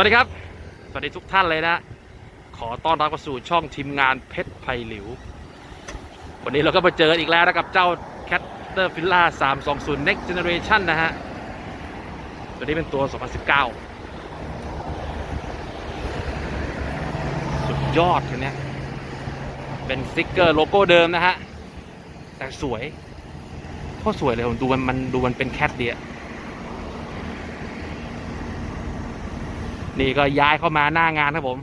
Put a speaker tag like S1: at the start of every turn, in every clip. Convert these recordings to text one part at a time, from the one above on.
S1: วัสดีครับ สวัสดีทุกท่านเลยนะ ขอต้อนรับเข้าสู่ช่องทีมงานเพชรไผ่หลิว วันนี้เราก็มาเจออีกแล้วนะครับเจ้า Caterpillar 320 Next Generation นะฮะ ตัวนี้เป็นตัว 2019 สุดยอดคันนี้เป็นสติ๊กเกอร์โลโก้เดิมนะฮะ แต่สวยโคตรสวยเลยผมดูมันมันดูมันเป็นแคทเดีย นี่ก็ย้ายเข้ามาหน้างานครับผม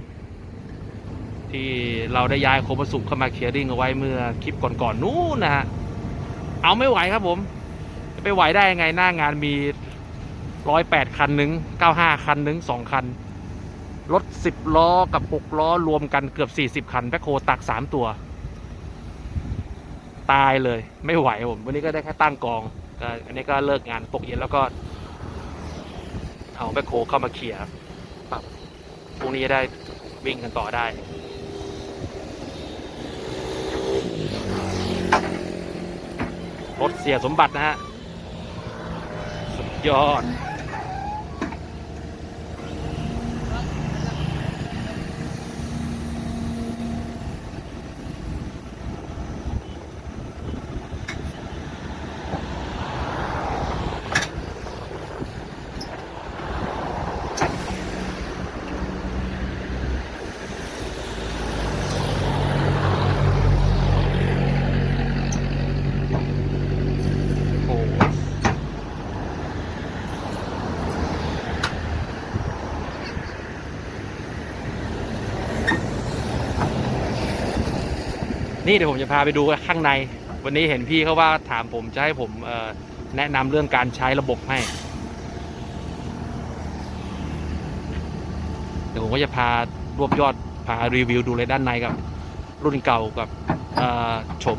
S1: ที่เราได้ย้ายโคมสุเข้ามาเคลียร์ริ่งเอาไว้เมื่อคลิปก่อนๆนู้นนะฮะเอาไม่ไหวครับผมจะไปไหวได้ยังไงหน้างานมีร้อยแปดคันหนึ่งเก้าห้าคันหนึ่งสองคันรถสิบล้อกับหกล้อรวมกันเกือบสี่สิบคันแบคโฮตักสามตัว ตายเลยไม่ไหวผม วันนี้ก็ได้แค่ตั้งกองก็อันนี้ก็เลิกงานตกเย็นแล้วก็ เอาแบคโฮเข้ามาเคลียร์ พรุ่งนี้จะได้วิ่งกันต่อได้รถเสียสมบัตินะฮะ สุดยอด นี่เดี๋ยวผมจะพาไปดูข้างใน วันนี้เห็นพี่เขาว่าถามผมจะให้ผมแนะนำเรื่องการใช้ระบบให้ เดี๋ยวผมก็จะพารวบยอดพารีวิวดูเลยด้านในกับ รุ่นเก่ากับโฉม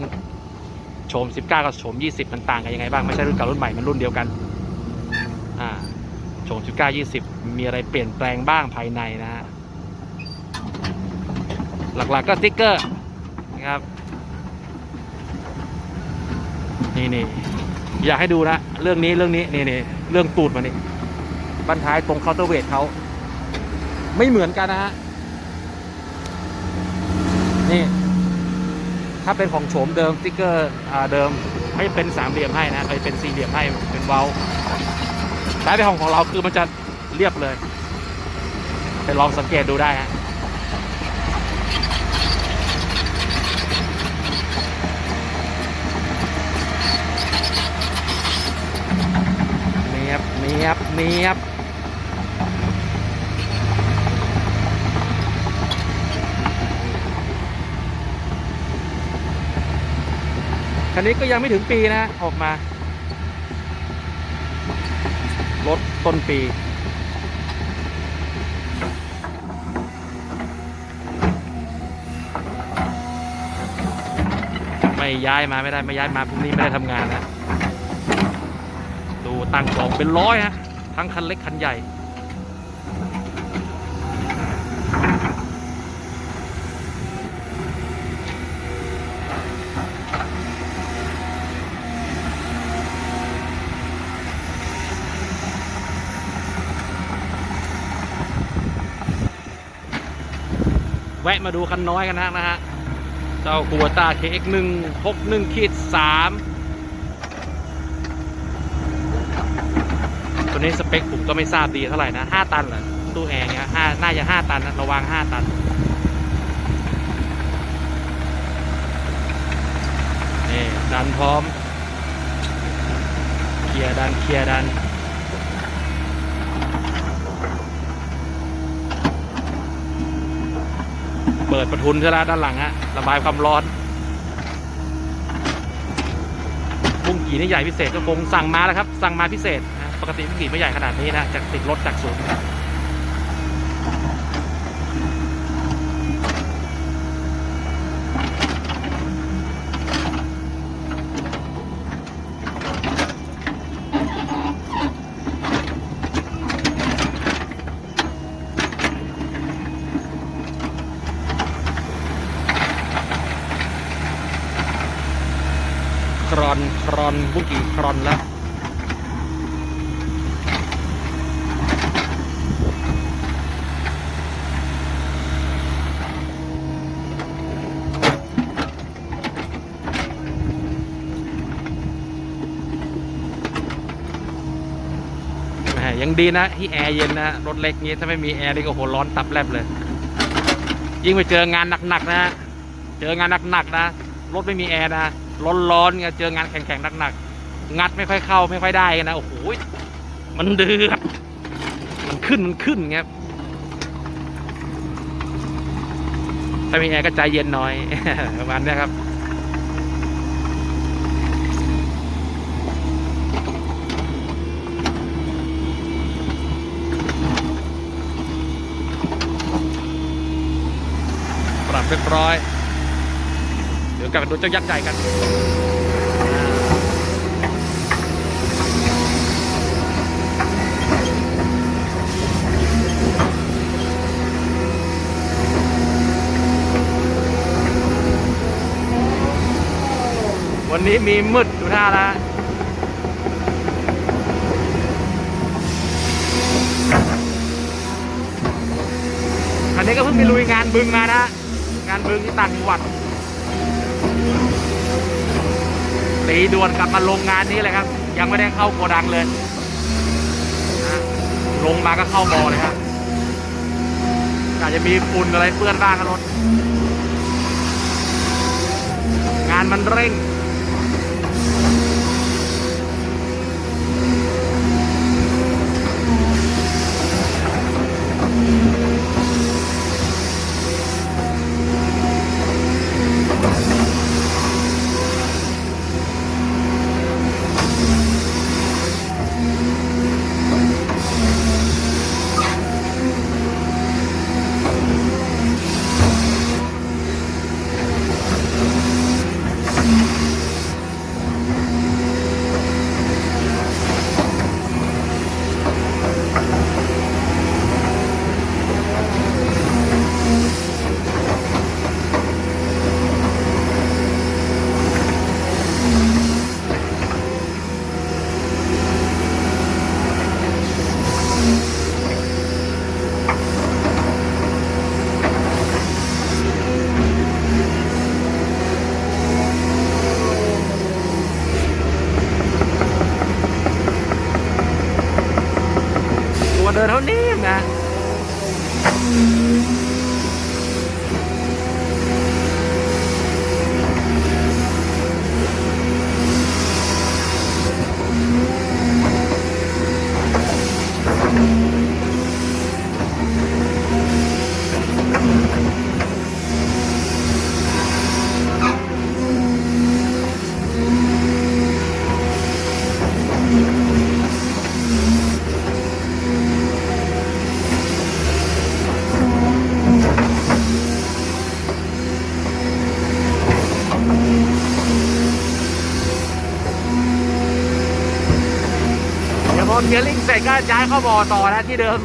S1: โฉม 19 กับโฉม 20 มันต่างกันยังไงบ้าง ไม่ใช่รุ่นเก่ารุ่นใหม่ มันรุ่นเดียวกันอ่าโฉม 19 20 มีอะไรเปลี่ยนแปลงบ้างภายในนะฮะ หลักๆก็สติ๊กเกอร์นะครับ นี่นี่อยากให้ดูนะเรื่องนี้เรื่องนี้นี่นี่เรื่องตูดมานี่บันท้ายตรงเคาน์เตอร์เวทเขาไม่เหมือนกันนะฮะนี่ ถ้าเป็นของโฉมเดิมสติ๊กเกอร์อ่าเดิมไม่เป็นสามเหลี่ยมให้นะไม่เป็นสี่เหลี่ยมให้เป็นเว้าใช้ไปของของเราคือมันจะเรียบเลย ไปลองสังเกตดูได้ฮะเนี ยบเนียบเนียบคันนี้ก็ยังไม่ถึงปีนะ ออกมา รถต้นปีไม่ย้ายมาไม่ได้ ไม่ย้ายมาพรุ่งนี้ไม่ได้ทำงานนะ ตั้งกล่องเป็นร้อยฮะ ทั้งคันเล็กคันใหญ่ แวะมาดูคันน้อยกันนะนะฮะ เจ้าคูวต้า KX1 61ขีด3 ตัวนี้สเปคผมก็ไม่ทราบดีเท่าไหร่นะ5ตันเหรอตู้แอร์เนี่ยห้าน่าจะ5ตันนะระวัง5ตันนี่ดันพร้อมเคลียร์ดันเคลียร์ดันเปิดประทุนใช่แล้วด้านหลังฮะระบายความร้อนบุ้งกี่นี่ใหญ่พิเศษก็คงสั่งมาแล้วครับ สั่งมาพิเศษ ปกติบุ้งกี่ไม่ใหญ่ขนาดนี้นะจากติดรถจากศูนย์ครอน ครอนบุกี่ครอนแล้ว ยังดีนะที่แอร์เย็นนะรถเล็กนี้ถ้าไม่มีแอร์นี่ก็โหร้อนตับแลบเลย ยิ่งไปเจองานหนักๆนะ เจองานหนักๆนะรถไม่มีแอร์นะร้อนๆไงเจองานแข็งๆหนักๆงัดไม่ค่อยเข้าไม่ค่อยได้นะโอ้โหมันเดือดมันขึ้นมันขึ้นเงี้ยถ้ามีแอร์ก็ใจเย็นหน่อยประมาณนี้ครับ ป ร้อย เดี๋ยวกลับมาดูเจ้ายักษ์ใหญ่กันวันนี้มีมืดดูท่าแล้วคันนี้ก็เพิ่งไปลุยงานบึงมานะ มึงที่ต่างจังหวัดตีด่วนกลับมาลงงานนี้เลยครับ ยังไม่ได้เข้าโกดังเลยนะลงมาก็เข้าบอเลยครับอาจจะมีฝุ่นอะไรเปื้อนบ้างครับรถงานมันเร่ง Mm-hmm. เสร็จก็ย้ายเข้าบ่อต่อนะที่เดิม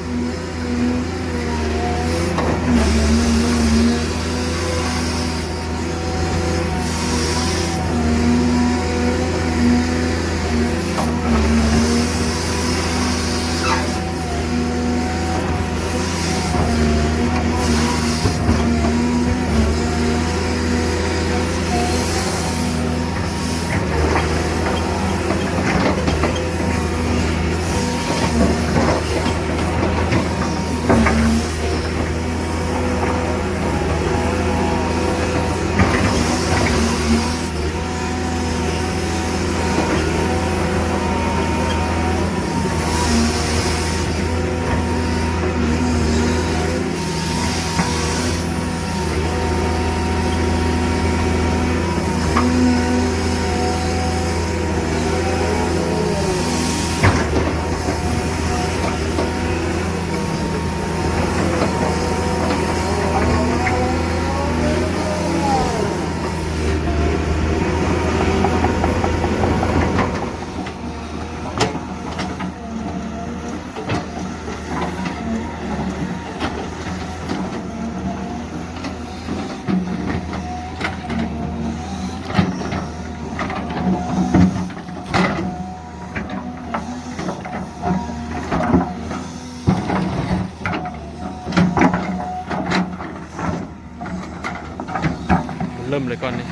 S1: ลยก้อนนี้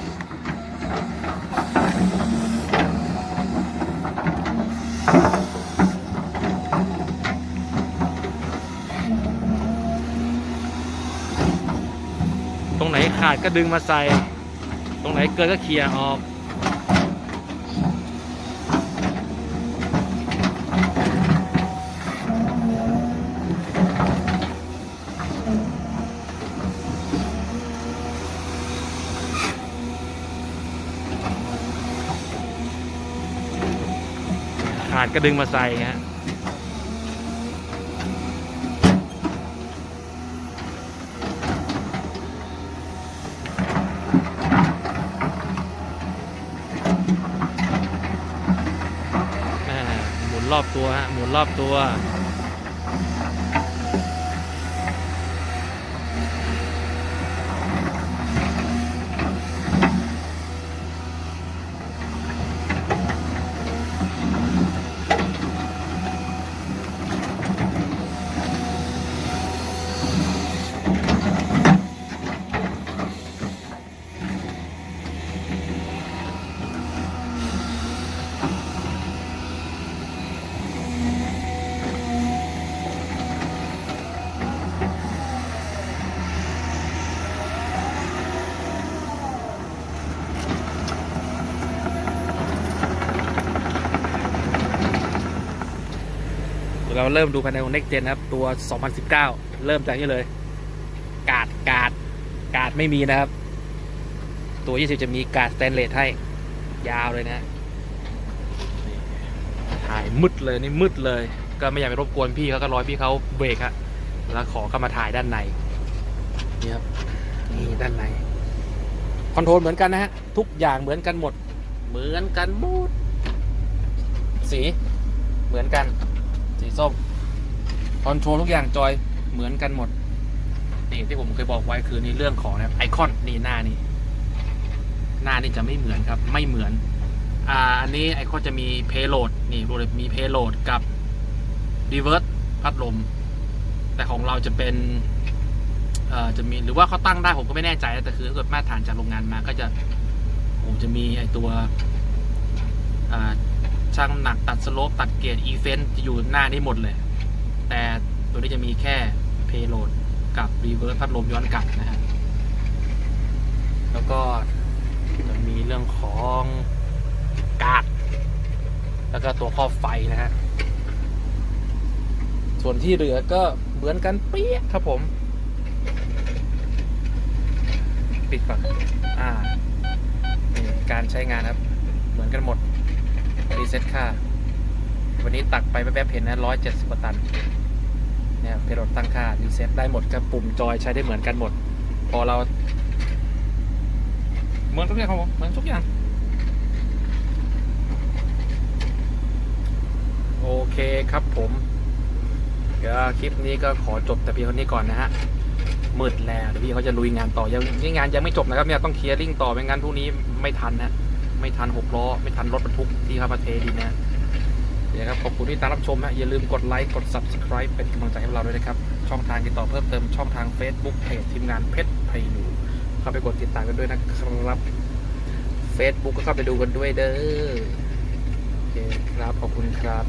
S1: ตรงไหนขาดก็ดึงมาใส่ ตรงไหนเกินก็เคลียร์ออก ขาดก็ดึงมาใส่ฮะหมุนรอบตัวฮะหมุนรอบตัว เราเริ่มดูภายในของ Next Gen นะครับ ตัว 2019 เริ่มจากนี่เลย กาดกาดกาดไม่มีนะครับ ตัว 20 จะมีกาดสแตนเลสให้ ยาวเลยนะถ่ายมืดเลยนี่มืดเลย ก็ไม่อยากไปรบกวนพี่เขาก็รอพี่เขาเบรกฮะแล้วขอเข้ามาถ่ายด้านในนี่ครับนี่ด้านในคอนโทรลเหมือนกันนะฮะ ทุกอย่างเหมือนกันหมด เหมือนกันหมด สีเหมือนกัน สีส้มคอนโทรลทุกอย่างจอยเหมือนกันหมด นี่ที่ผมเคยบอกไว้คือในเรื่องของนะไอคอนนี่หน้านี่ หน้านี่จะไม่เหมือนครับ ไม่เหมือนอ่าอันนี้ไอคอนจะมีเพโลดนี่ดูเลยมีเพโลดกับรีเวิร์สพัดลม แต่ของเราจะเป็นเอ่อจะมีหรือว่าเขาตั้งได้ผมก็ไม่แน่ใจแต่คือถ้าเกิดมาตรฐานจากโรงงานมาก็จะผมจะมีไอตัว ช่างน้ำหนักตัดสโลปตัดเกรดอีเฟนต์จะอยู่หน้านี้หมดเลย แต่ตัวนี้จะมีแค่เพโลดกับรีเวิร์สพัดลมย้อนกลับนะฮะแล้วก็จะมีเรื่องของกากแล้วก็ตัวครอบไฟนะฮะ ส่วนที่เหลือก็เหมือนกันเปี้ยครับผม ปิดก่อน อ่า การใช้งานครับ เหมือนกันหมด รีเซ็ตค่า วันนี้ตักไปแป๊บๆเห็นนะร้อยเจ็ดสิบตัน เนี่ยเพลดตั้งค่ารีเซ็ตได้หมดกับปุ่มจอยใช้ได้เหมือนกันหมด พอเรา เหมือนทุกอย่างครับผมเหมือนทุกอย่าง โอเคครับผมก็คลิปนี้ก็ขอจบแต่เพียงเท่านี้ก่อนนะฮะมืดแล้วเดี๋ยวพี่เขาจะลุยงานต่อยังนี่งานยังไม่จบนะครับเนี่ยต้องเคลียร์ลิงต่อไม่งั้นพรุ่งนี้ไม่ทันนะ ไม่ทันหกล้อ ไม่ทันรถบรรทุกที่เข้ามาเทดินนะเดี๋ยวครับขอบคุณที่ตามรับชมนะอย่าลืมกดไลค์กด subscribe เป็นกำลังใจให้เราด้วยนะครับ ช่องทางติดต่อเพิ่มเติมช่องทาง Facebook เพจทีมงานเพชรไพนูเข้าไปกดติดตามกันด้วยนะครับ Facebook ก็เข้าไปดูกันด้วยเด้อโอเคครับขอบคุณครับ